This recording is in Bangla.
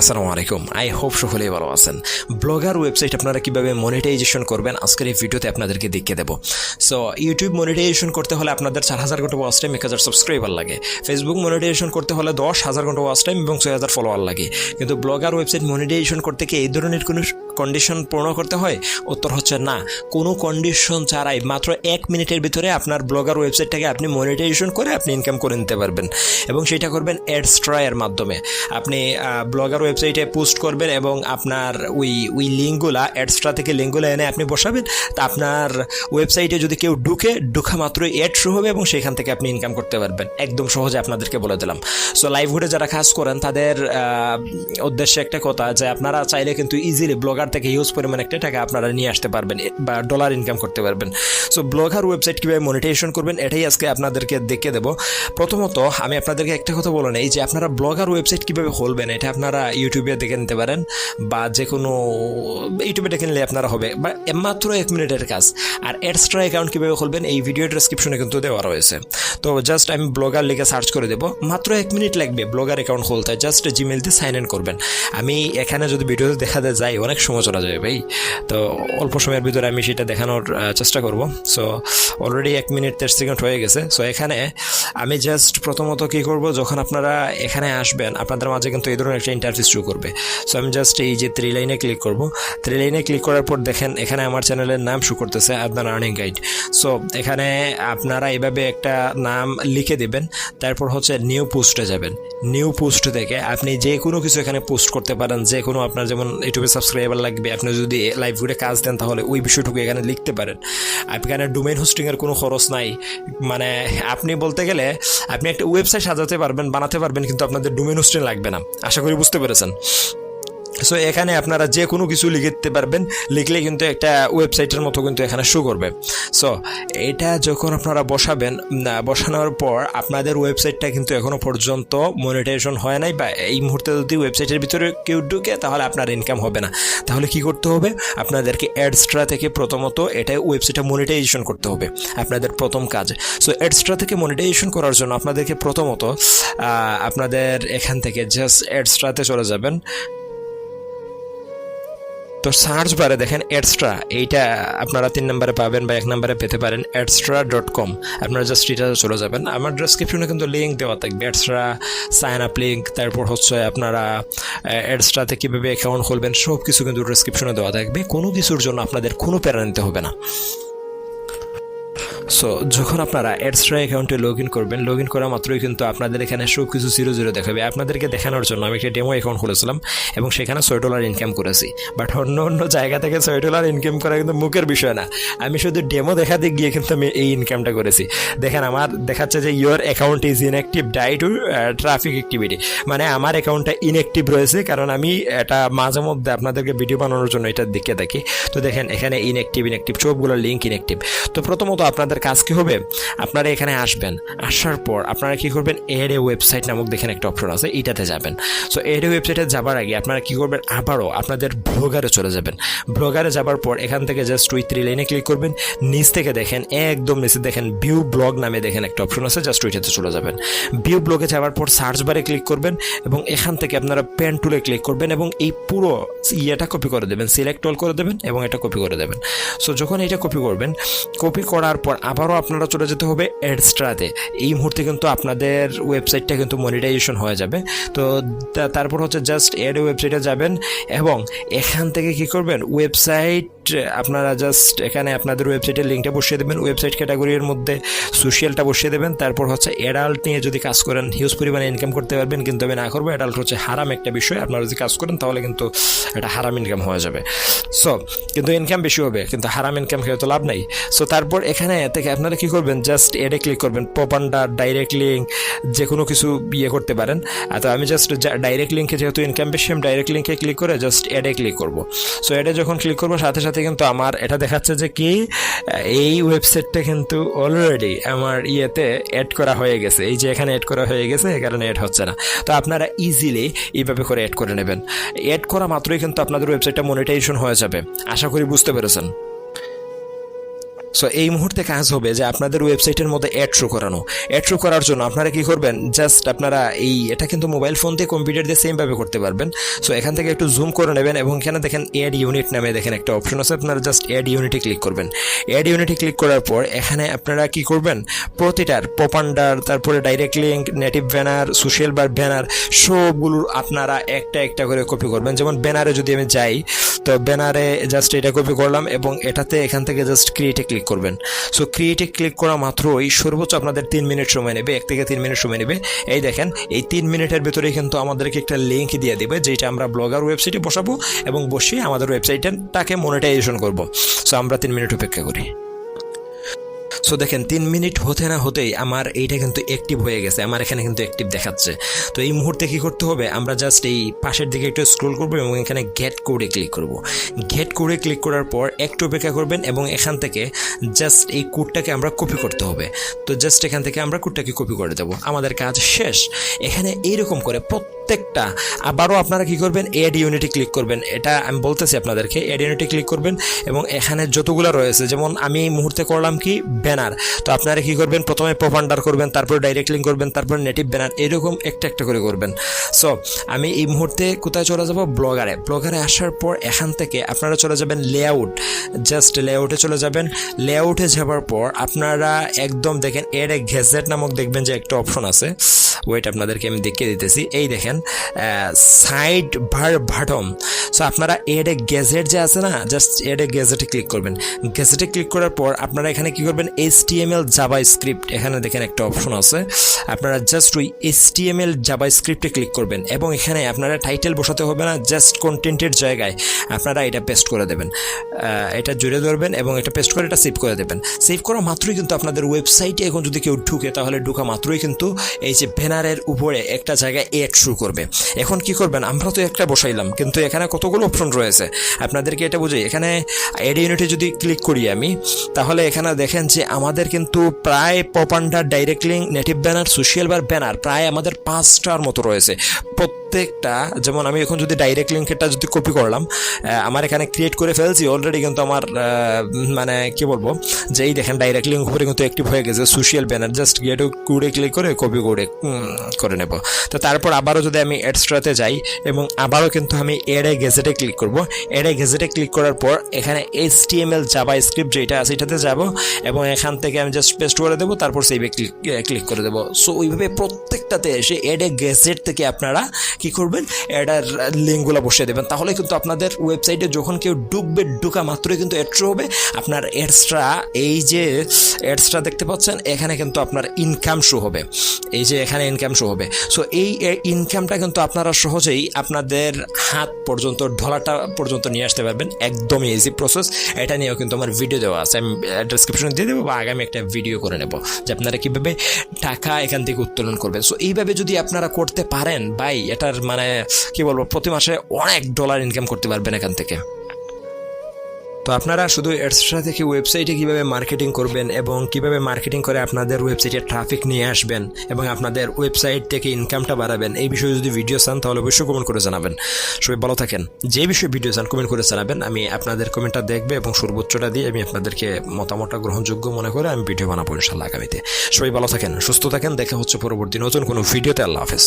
আসসালামু আলাইকুম। আই হোপ সকলেই ভালো আছেন। ব্লগার ওয়েবসাইট আপনারা কীভাবে মনিটাইজেশন করবেন, আজকের এই ভিডিওতে আপনাদেরকে দেখিয়ে দেবো। সো ইউটিউব মনিটাইজেশন করতে হলে আপনাদের চার হাজার ঘণ্টা ওয়াচ টাইম এক হাজার সাবস্ক্রাইবার লাগে। ফেসবুক মনিটাইজেশন করতে হলে দশ হাজার ঘণ্টা ওয়াচ টাইম এবং ছয় হাজার ফলোয়ার লাগে। কিন্তু ব্লগার ওয়েবসাইট মনিটাইজেশন করতে কি এই ধরনের কোনো কন্ডিশন পূর্ণ করতে হয়? উত্তর হচ্ছে না। কোনো কন্ডিশন ছাড়াই মাত্র এক মিনিটের ভিতরে আপনার ব্লগার ওয়েবসাইটটাকে আপনি মনিটাইজেশন করে আপনি ইনকাম করে নিতে পারবেন এবং সেটা করবেন অ্যাডস্ট্রা এর মাধ্যমে। আপনি ব্লগার ওয়েবসাইটে পোস্ট করবেন এবং আপনার ওই ওই লিঙ্কগুলা অ্যাডস্ট্রা থেকে লিঙ্কগুলো এনে আপনি বসাবেন। তা আপনার ওয়েবসাইটে যদি কেউ ঢুকে, ঢুকা মাত্র অ্যাড শুরু হবে এবং সেখান থেকে আপনি ইনকাম করতে পারবেন। একদম সহজে আপনাদেরকে বলে দিলাম। সো লাইভহুডে যারা কাজ করেন, তাদের উদ্দেশ্যে একটা কথা যে আপনারা চাইলে কিন্তু ইজিলি ব্লগার থেকে হিউজ পরিমাণ একটা টাকা আপনারা নিয়ে আসতে পারবেন বা ডলার ইনকাম করতে পারবেন। সো ব্লগার ওয়েবসাইট কীভাবে মনিটাইজেশন করবেন, এটাই আজকে আপনাদেরকে দেখে দেবো। প্রথমত, আমি আপনাদেরকে একটা কথা বলে নেই যে আপনারা ব্লগার ওয়েবসাইট কীভাবে খুলবেন, এটা আপনারা ইউটিউবে দেখে নিতে পারেন, বা যে কোনো ইউটিউবে দেখে নিলে আপনারা হবে, বা মাত্র এক মিনিটের কাজ। আর এক্সট্রা অ্যাকাউন্ট কীভাবে খুলবেন, এই ভিডিও ডেসক্রিপশনে কিন্তু দেওয়া রয়েছে। তো জাস্ট আমি ব্লগার লিখে সার্চ করে দেবো, মাত্র এক মিনিট লাগবে ব্লগার অ্যাকাউন্ট খুলতে জাস্ট জিমেল দিয়ে সাইন ইন করবেন। আমি এখানে যদি ভিডিও দেখাতে যাই অনেক সময় চলে যাবে, ভাই। তো অল্প সময়ের ভিতরে আমি সেটা দেখানোর চেষ্টা করব। সো অলরেডি এক মিনিট তেইশ সেকেন্ড হয়ে গেছে। সো এখানে আমি জাস্ট প্রথমত কী করব, যখন আপনারা এখানে আসবেন, আপনাদের মাঝে কিন্তু এই ধরনের একটা ইন্টারফেস শুরু করবে। সো আমি জাস্ট এই যে থ্রি লাইনে ক্লিক করব। থ্রি লাইনে ক্লিক করার পর দেখেন, এখানে আমার চ্যানেলের নাম শু করতেছে আদনান আর্নিং গাইড সো এখানে আপনারা এভাবে একটা নাম লিখে দেবেন, তারপর হচ্ছে নিউ পোস্টে যাবেন। নিউ পোস্ট থেকে আপনি যে কোনো কিছু এখানে পোস্ট করতে পারেন যে কোনো আপনার যেমন ইউটিউবে সাবস্ক্রাইবার লাগবে। আপনি যদি লাইভ ভিডিও কাজ দেন, তাহলে ওই বিষয়টুকু এখানে লিখতে পারেন। এখানে ডোমেন হোস্টিংয়ের কোনো খরচ নাই? মানে আপনি বলতে গেলে, আপনি একটা ওয়েবসাইট সাজাতে পারবেন, বানাতে পারবেন, কিন্তু আপনাদের ডোমেন হোস্টিং লাগবে না। আশা করি বুঝতে পেরেছেন। সো এখানে আপনারা যে কোনো কিছু লিখতে পারবেন। লিখলে কিন্তু একটা ওয়েবসাইটের মতো কিন্তু এখানে শো করবে। সো এটা যখন আপনারা বসাবেন বসানোর পর আপনাদের ওয়েবসাইটটা কিন্তু এখনও পর্যন্ত মনিটাইজেশন হয় নাই বা এই মুহূর্তে যদি ওয়েবসাইটের ভিতরে কেউ ঢুকে, তাহলে আপনার ইনকাম হবে না। তাহলে কি করতে হবে? আপনাদেরকে অ্যাডস্ট্রা থেকে প্রথমত এটা ওয়েবসাইটটা মনিটাইজেশন করতে হবে, আপনাদের প্রথম কাজ। সো অ্যাডস্ট্রা থেকে মনিটাইজেশন করার জন্য আপনাদেরকে প্রথমত আপনাদের এখান থেকে জাস্ট অ্যাডস্ট্রাতে চলে যাবেন। তো সার্চ বারে দেখেন এডস্ট্রা এইটা আপনারা তিন নম্বরে পাবেন বা এক নম্বরে পেতে পারেন এডস্ট্রা ডট কম আপনারা জাস্ট এটা চলে যাবেন। আমার ডেসক্রিপশনে কিন্তু লিঙ্ক দেওয়া থাকবে এডস্ট্রা সাইন আপ লিঙ্ক তারপর হচ্ছে আপনারা এডস্ট্রাতে কীভাবে অ্যাকাউন্ট খুলবেন সব কিছু কিন্তু ডেসক্রিপশনে দেওয়া থাকবে। কোনো কিছুর জন্য আপনাদের কোনো প্যারা নিতে হবে না। সো যখন আপনারা অ্যাডস্ট্রা অ্যাকাউন্টে লগ ইন করবেন লগ ইন করা মাত্রই কিন্তু আপনাদের এখানে সব কিছু জিরো জিরো দেখাবে। আপনাদেরকে দেখানোর জন্য আমি একটা ডেমো অ্যাকাউন্ট খুলেছিলাম এবং সেখানে ছয় ডলার ইনকাম করেছি। বাট অন্য অন্য জায়গা থেকে ছয় ডলার ইনকাম করা কিন্তু মুখের বিষয় না। আমি শুধু ডেমো দেখাতে গিয়ে কিন্তু আমি এই ইনকামটা করেছি। দেখেন আমার দেখাচ্ছে যে your account is inactive due to traffic activity মানে আমার অ্যাকাউন্টটা ইনঅ্যাক্টিভ রয়েছে, কারণ আমি এটা মাঝে মধ্যে আপনাদেরকে ভিডিও বানানোর জন্য এটা দেখে দেখি। তো দেখেন, এখানে ইনঅ্যাক্টিভ ইনঅ্যাক্টিভ সবগুলো লিঙ্ক ইনঅ্যাক্টিভ তো প্রথমত আপনাদের কাজ কি হবে? আপনারা এখানে আসবেন, আসার পর আপনারা কি করবেন? এর এ ওয়েবসাইট নামক দেখেন একটা অপশন আছে এইটাতে যাবেন। সো এর এ ওয়েবসাইটে যাবার আগে আপনারা কি করবেন? আবারও আপনাদের ব্লগারে চলে যাবেন। ব্লগারে যাবার পর এখান থেকে জাস্ট ওই থ্রি লাইনে ক্লিক করবেন। নিচ থেকে দেখেন, একদম নিচে দেখেন ভিউ ব্লগ নামে দেখেন একটা অপশন আছে জাস্ট ওইটাতে চলে যাবেন। ভিউ ব্লগে যাওয়ার পর সার্চ বারে ক্লিক করবেন এবং এখান থেকে আপনারা পেন টুলে ক্লিক করবেন এবং এই পুরো ইয়েটা কপি করে দেবেন। সিলেক্ট অল করে দেবেন এবং এটা কপি করে দেবেন। সো যখন এটা কপি করবেন কপি করার পর আবারও আপনারা চলে যেতে হবে এডস্ট্রাতে। এই মুহূর্তে কিন্তু আপনাদের ওয়েবসাইটটা কিন্তু মনিটাইজেশন হয়ে যাবে। তো তারপর হচ্ছে জাস্ট এড ওয়েবসাইটে যাবেন এবং এখান থেকে কি করবেন? ওয়েবসাইট আপনারা জাস্ট এখানে আপনাদের ওয়েবসাইটের লিঙ্কটা বসিয়ে দেবেন। ওয়েবসাইট ক্যাটাগরির মধ্যে সোশ্যালটা বসিয়ে দেবেন। তারপর হচ্ছে অ্যাডাল্ট নিয়ে যদি কাজ করেন হিউজ পরিমাণে ইনকাম করতে পারবেন, কিন্তু আমি না করব। অ্যাডাল্ট হচ্ছে হারাম একটা বিষয়। আপনারা যদি কাজ করেন, তাহলে কিন্তু এটা হারাম ইনকাম হয়ে যাবে। সো কিন্তু ইনকাম বেশি হবে, কিন্তু হারাম ইনকাম খেয়ে তো লাভ নাই। সো তারপর এখানে থেকে আপনারা কী করবেন? জাস্ট এডে ক্লিক করবেন। পপান্ডা ডাইরেক্ট লিঙ্ক যে কোনো কিছু ইয়ে করতে পারেন। তো আমি জাস্ট ডাইরেক্ট লিঙ্কে যেহেতু ইনকাম বেশি, আমি ডাইরেক্ট লিঙ্কে ক্লিক করে জাস্ট এডে ক্লিক করব। সো এডে যখন ক্লিক করব, সাথে সাথে কিন্তু আমার এটা দেখাচ্ছে যে কি, এই ওয়েবসাইটটা কিন্তু অলরেডি আমার ইয়েতে অ্যাড করা হয়ে গেছে। এই যে এখানে অ্যাড করা হয়ে গেছে, এ কারণে অ্যাড হচ্ছে না। তো আপনারা ইজিলি এইভাবে করে অ্যাড করে নেবেন। অ্যাড করা মাত্রই কিন্তু আপনাদের ওয়েবসাইটটা মনিটাইজেশন হয়ে যাবে। আশা করি বুঝতে পেরেছেন। সো এই মুহূর্তে কাজ হবে যে আপনাদের ওয়েবসাইটের মধ্যে অ্যাড শো করানো। অ্যাড শো করার জন্য আপনারা কি করবেন? জাস্ট আপনারা এই, এটা কিন্তু মোবাইল ফোন দিয়ে কম্পিউটার দিয়ে সেমভাবে করতে পারবেন। সো এখান থেকে একটু জুম করে নেবেন এবং এখানে দেখেন অ্যাড ইউনিট নামে দেখেন একটা অপশন আছে। আপনারা জাস্ট অ্যাড ইউনিটে ক্লিক করবেন। অ্যাড ইউনিটে ক্লিক করার পর এখানে আপনারা কি করবেন? প্রতিটার পপান্ডার তারপরে direct link native banner social bar banner সবগুলোর আপনারা একটা একটা করে কপি করবেন। যেমন ব্যানারে যদি আমি যাই, তো ব্যানারে জাস্ট এটা কপি করলাম এবং এটাতে এখান থেকে জাস্ট ক্রিয়েটে ক্লিক করবেন। সো ক্রিয়েটে ক্লিক করা মাত্রই সর্বোচ্চ আপনাদের তিন মিনিট সময় নেবে, এক থেকে তিন মিনিট সময় নেবে। এই দেখেন, এই তিন মিনিটের ভেতরে কিন্তু আমাদেরকে একটা লিঙ্ক দিয়ে দেবে, যেটা আমরা ব্লগার ওয়েবসাইটে বসাবো এবং বসিয়ে আমাদের ওয়েবসাইটটাকে মনিটাইজেশন করব। সো আমরা তিন মিনিট অপেক্ষা করি। সো দেখেন, তিন মিনিট হতে না হতেই আমার এইটা কিন্তু অ্যাক্টিভ হয়ে গেছে, আমার এখানে কিন্তু অ্যাক্টিভ দেখাচ্ছে। তো এই মুহূর্তে কি করতে হবে? আমরা জাস্ট এই পাশের দিকে একটু স্ক্রোল করব এবং এখানে গেট কোডে ক্লিক করব। গেট কোডে ক্লিক করার পর একটু অপেক্ষা করবেন এবং এখান থেকে জাস্ট এই কোডটাকে আমরা কপি করতে হবে। তো জাস্ট এখান থেকে আমরা কোডটাকে কপি করে দেবো। আমাদের কাজ শেষ। এখানে এইরকম করে প্রত্যেকটা। আবারও আপনারা কি করবেন? এড ইউনিটে ক্লিক করবেন। এটা আমি বলতেছি আপনাদেরকে। এড ইউনিটে ক্লিক করবেন এবং এখানে যতগুলো রয়েছে, যেমন আমি এই মুহূর্তে করলাম কি? ব্যানার তো আপনারা কি করবেন? প্রথমে প্রপান্ডার করবেন, তারপর ডাইরেক্ট লিঙ্ক করবেন, তারপর নেটিভ ব্যানার এরকম একটা একটা করে করবেন। সো আমি এই মুহূর্তে কোথায় চলে যাব? ব্লগারে ব্লগারে আসার পর এখান থেকে আপনারা চলে যাবেন লেআউট জাস্ট লেআউটে চলে যাবেন। লেআউটে যাওয়ার পর আপনারা একদম দেখেন এর এক ঘেজেট নামক দেখবেন যে একটা অপশন আছে। ওয়েট আপনাদেরকে আমি দেখিয়ে দিতেছি। এই দেখেন সাইড ভার ভাটম সো আপনারা এড এ গেজেট যে আছে না জাস্ট এড এ গেজেটে ক্লিক করবেন গেজেটে ক্লিক করার পর আপনারা এখানে কি করবেন? H T M L JavaScript এখানে দেখেন একটা অপশন আছে। আপনারা জাস্ট ওই এইচ টি এম এল জাবা স্ক্রিপ্টে ক্লিক করবেন এবং এখানে আপনারা টাইটেল বসাতে হবে না জাস্ট কন্টেন্টের জায়গায় আপনারা এটা পেস্ট করে দেবেন। এটা জুড়ে ধরবেন এবং এটা পেস্ট করে এটা সেভ করে দেবেন। সেভ করা মাত্রই কিন্তু আপনাদের ওয়েবসাইটে এখন যদি কেউ ঢুকে, তাহলে ঢুকা মাত্রই কিন্তু এই যে ব্যানারের উপরে একটা জায়গায় এড শুরু করবে। এখন কি করবেন? আমরা তো একটা বসাইলাম, কিন্তু এখানে কতগুলো অপশন রয়েছে? আপনাদেরকে এটা বুঝি এখানে এড ইউনিটে যদি ক্লিক করি আমি, তাহলে এখানে দেখেন যে আমাদের কিন্তু প্রায় popunder direct link native banner social bar banner প্রায় আমাদের পাঁচটার মতো রয়েছে। প্রত্যেকটা, যেমন আমি এখন যদি ডাইরেক্ট লিঙ্কেরটা যদি কপি করলাম আমার এখানে ক্রিয়েট করে ফেলছি অলরেডি কিন্তু আমার মানে কি বলব, যে এই দেখেন ডাইরেক্ট লিঙ্ক উপরে কিন্তু অ্যাক্টিভ হয়ে গেছে social banner just get code click করে কপি করে করে নেব। তো তারপর আবারও যদি আমি এডস্ট্রাতে যাই, এবং আবারও কিন্তু আমি এডে গেজেটে ক্লিক করব এডে গেজেটে ক্লিক করার পর এখানে H T M L JavaScript যেটা আছে এটাতে যাব, এবং এখান থেকে আমি জাস্ট পেস্ট করে দেবো, তারপর সেভে ক্লিক ক্লিক করে দেবো। সো ওইভাবে প্রত্যেকটাতে এসে এডে গেজেট থেকে আপনারা কি করবেন? এডার লিঙ্কগুলো বসিয়ে দেবেন। তাহলে কিন্তু আপনাদের ওয়েবসাইটে যখন কেউ ঢুকবে, ঢুকা মাত্রই কিন্তু এডস্ট্রা হবে। আপনার এডস্ট্রা এই যে এডস্ট্রা দেখতে পাচ্ছেন, এখানে কিন্তু আপনার ইনকাম শো হবে। এই যে এখানে ইনকাম শো হবে। সো এই ইনকামটা কিন্তু আপনারা সহজেই আপনাদের হাত পর্যন্ত ডলারটা পর্যন্ত নিয়ে আসতে পারবেন। একদমই ইজি প্রসেস এটা নিয়েও কিন্তু আমার ভিডিও দেওয়া আছে। আমি ডিসক্রিপশনে দিয়ে দেবো বা আগামী একটা ভিডিও করে নেব। যে আপনারা কীভাবে টাকা এখান থেকে উত্তোলন করবেন। সো এইভাবে যদি আপনারা করতে পারেন, ভাই এটার মানে কি বলব, প্রতি মাসে অনেক ডলার ইনকাম করতে পারবেন এখান থেকে। তো আপনারা শুধু এডস্ট্রা থেকে ওয়েবসাইটে কীভাবে মার্কেটিং করবেন এবং কীভাবে মার্কেটিং করে আপনাদের ওয়েবসাইটে ট্রাফিক নিয়ে আসবেন এবং আপনাদের ওয়েবসাইট থেকে ইনকামটা বাড়াবেন, এই বিষয়ে যদি ভিডিও চান, তাহলে অবশ্যই কমেন্ট করে জানাবেন। সবাই ভালো থাকেন। যে বিষয়ে ভিডিও চান কমেন্ট করে জানাবেন। আমি আপনাদের কমেন্টটা দেখবে এবং সর্বোচ্চটা দিয়ে আমি আপনাদেরকে মতামতটা গ্রহণযোগ্য মনে করে আমি ভিডিও বানাবো ইনশাল্লাহ আগামীতে। সবাই ভালো থাকেন, সুস্থ থাকেন। দেখা হচ্ছে পরবর্তী নতুন কোনো ভিডিওতে আল্লাহ হাফেজ।